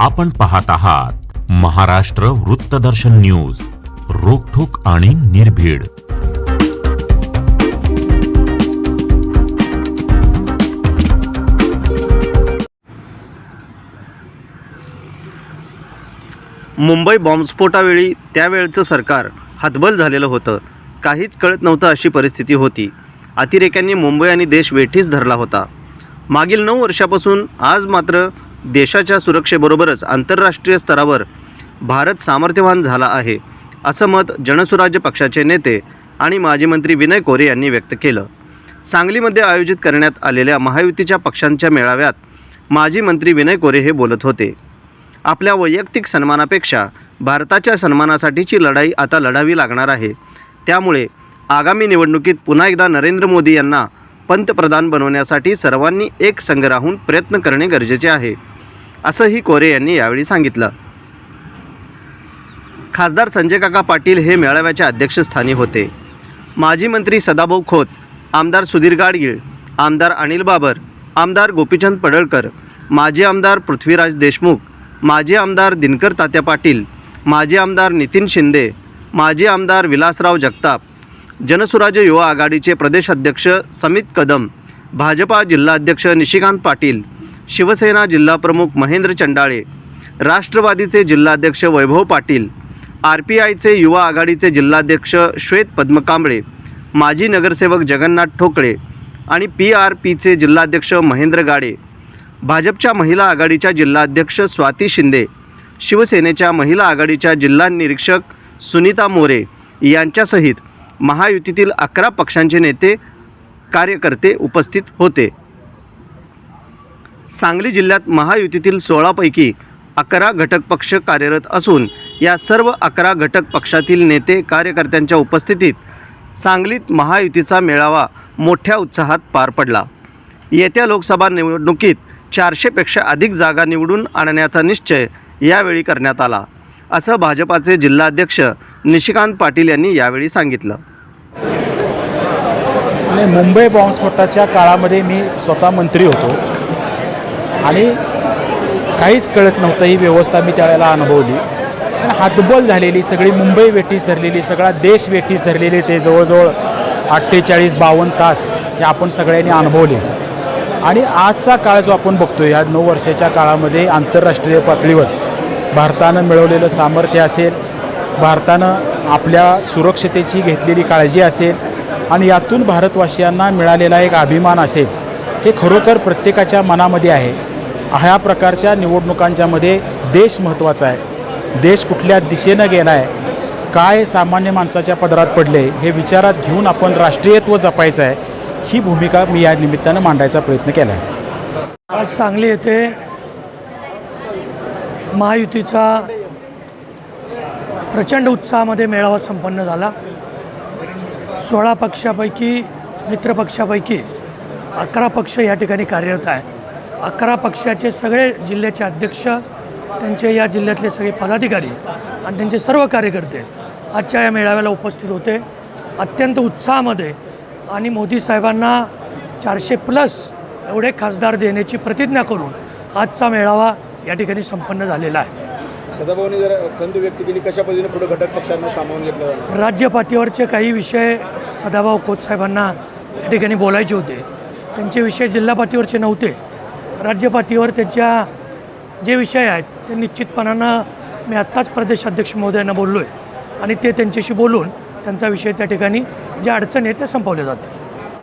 आपण पाहत आहात महाराष्ट्र वृत्तदर्शन न्यूज रोखोक आणि निर्भीड. मुंबई बॉम्बस्फोटावेळी त्यावेळचं सरकार हतबल झालेलं होतं. काहीच कळत नव्हतं अशी परिस्थिती होती. अतिरेक्यांनी मुंबई आणि देश वेठीस धरला होता. मागील नऊ वर्षापासून आज मात्र देशाच्या सुरक्षेबरोबरच आंतरराष्ट्रीय स्तरावर भारत सामर्थ्यवान झाला आहे असं मत जनसुराज्य पक्षाचे नेते आणि माजी मंत्री विनय कोरे यांनी व्यक्त केलं. सांगलीमध्ये आयोजित करण्यात आलेल्या महायुतीच्या पक्षांच्या मेळाव्यात माजी मंत्री विनय कोरे हे बोलत होते. आपल्या वैयक्तिक सन्मानापेक्षा भारताच्या सन्मानासाठीची लढाई आता लढावी लागणार आहे. त्यामुळे आगामी निवडणुकीत पुन्हा एकदा नरेंद्र मोदी यांना पंतप्रधान बनवण्यासाठी सर्वांनी एक संघ राहून प्रयत्न करणे गरजेचे आहे. असंही कोरे यांनी यावेळी सांगितलं. खासदार संजय काका पाटील हे मेळाव्याच्या अध्यक्षस्थानी होते. माजी मंत्री सदाभाऊ खोत आमदार सुधीर गाडगीळ आमदार अनिल बाबर आमदार गोपीचंद पडळकर माजी आमदार पृथ्वीराज देशमुख माजी आमदार दिनकर तात्या पाटील माजी आमदार नितीन शिंदे माजी आमदार विलासराव जगताप जनसुराज्य युवा आघाडीचे प्रदेश अध्यक्ष समित कदम भाजपा जिल्हाध्यक्ष निशिकांत पाटील शिवसेना जिल्हाप्रमुख महेंद्र चंडाळे राष्ट्रवादीचे जिल्हाध्यक्ष वैभव पाटील आर पी आयचे युवा आघाडीचे जिल्हाध्यक्ष श्वेत पद्मकांबळे माजी नगरसेवक जगन्नाथ ठोकळे आणि पी आर पीचे जिल्हाध्यक्ष महेंद्र गाडे. भाजपच्या महिला आघाडीच्या जिल्हाध्यक्ष स्वाती शिंदे शिवसेनेच्या महिला आघाडीच्या जिल्हा निरीक्षक सुनीता मोरे यांच्यासहित महायुतीतील अकरा पक्षांचे नेते कार्यकर्ते उपस्थित होते. सांगली जिल्ह्यात महायुतीतील सोळापैकी अकरा घटक पक्ष कार्यरत असून या सर्व अकरा घटक पक्षातील नेते कार्यकर्त्यांच्या उपस्थितीत सांगलीत महायुतीचा मेळावा मोठ्या उत्साहात पार पडला. येत्या लोकसभा निवडणुकीत चारशेपेक्षा अधिक जागा निवडून आणण्याचा निश्चय यावेळी करण्यात आला असं भाजपाचे जिल्हाध्यक्ष निशिकांत पाटील यांनी यावेळी सांगितलं. मुंबई बॉम्बस्फोटाच्या काळामध्ये मी स्वतः मंत्री होतो. आणि काहीच कळत नव्हतं. ही व्यवस्था मी त्यावेळेला अनुभवली. आणि हातबल झालेली सगळी मुंबई वेठीस धरलेली सगळा देश वेठीस धरलेले ते जवळजवळ अठ्ठेचाळीस बावन्न तास हे आपण सगळ्यांनी अनुभवले. आणि आजचा काळ जो आपण बघतो या नऊ वर्षाच्या काळामध्ये आंतरराष्ट्रीय पातळीवर भारतानं मिळवलेलं सामर्थ्य असेल भारतानं आपल्या सुरक्षतेची घेतलेली काळजी असेल आणि यातून भारतवासियांना मिळालेला एक अभिमान असेल हे खरोखर प्रत्येकाच्या मनामध्ये आहे. ह्या प्रकारच्या निवडणुकांच्यामध्ये देश महत्त्वाचा आहे. देश कुठल्या दिशेनं गेला आहे काय सामान्य माणसाच्या पदरात पडले हे विचारात घेऊन आपण राष्ट्रीयत्व जपायचं आहे ही भूमिका मी या निमित्तानं मांडायचा प्रयत्न केला आहे आज सांगली येथे महायुतीचा प्रचंड उत्साहामध्ये मेळावा संपन्न झाला. सोळा पक्षापैकी मित्रपक्षापैकी अकरा पक्ष या ठिकाणी कार्यरत आहे अकरा पक्षाचे सगळे जिल्ह्याचे अध्यक्ष त्यांचे या जिल्ह्यातले सगळे पदाधिकारी आणि त्यांचे सर्व कार्यकर्ते आजच्या या मेळाव्याला उपस्थित होते. अत्यंत उत्साहामध्ये आणि मोदी साहेबांना चारशे प्लस एवढे खासदार देण्याची प्रतिज्ञा करून आजचा मेळावा या ठिकाणी संपन्न झालेला आहे. सदाभाऊनी जर खंत व्यक्त केली कशा पद्धतीने पुढे घटक पक्षांना सामावून घेतलं राज्य पातळीवरचे काही विषय सदाभाऊ खोत साहेबांना या ठिकाणी बोलायचे होते. त्यांचे विषय जिल्हा पातळीवरचे नव्हते. राज्यपातीवर त्यांच्या जे विषय आहेत ते निश्चितपणानं मी आत्ताच प्रदेशाध्यक्ष महोदयांना बोललो आहे आणि ते त्यांच्याशी बोलून त्यांचा विषय त्या ठिकाणी ज्या अडचणी आहेत त्या संपवल्या जातात.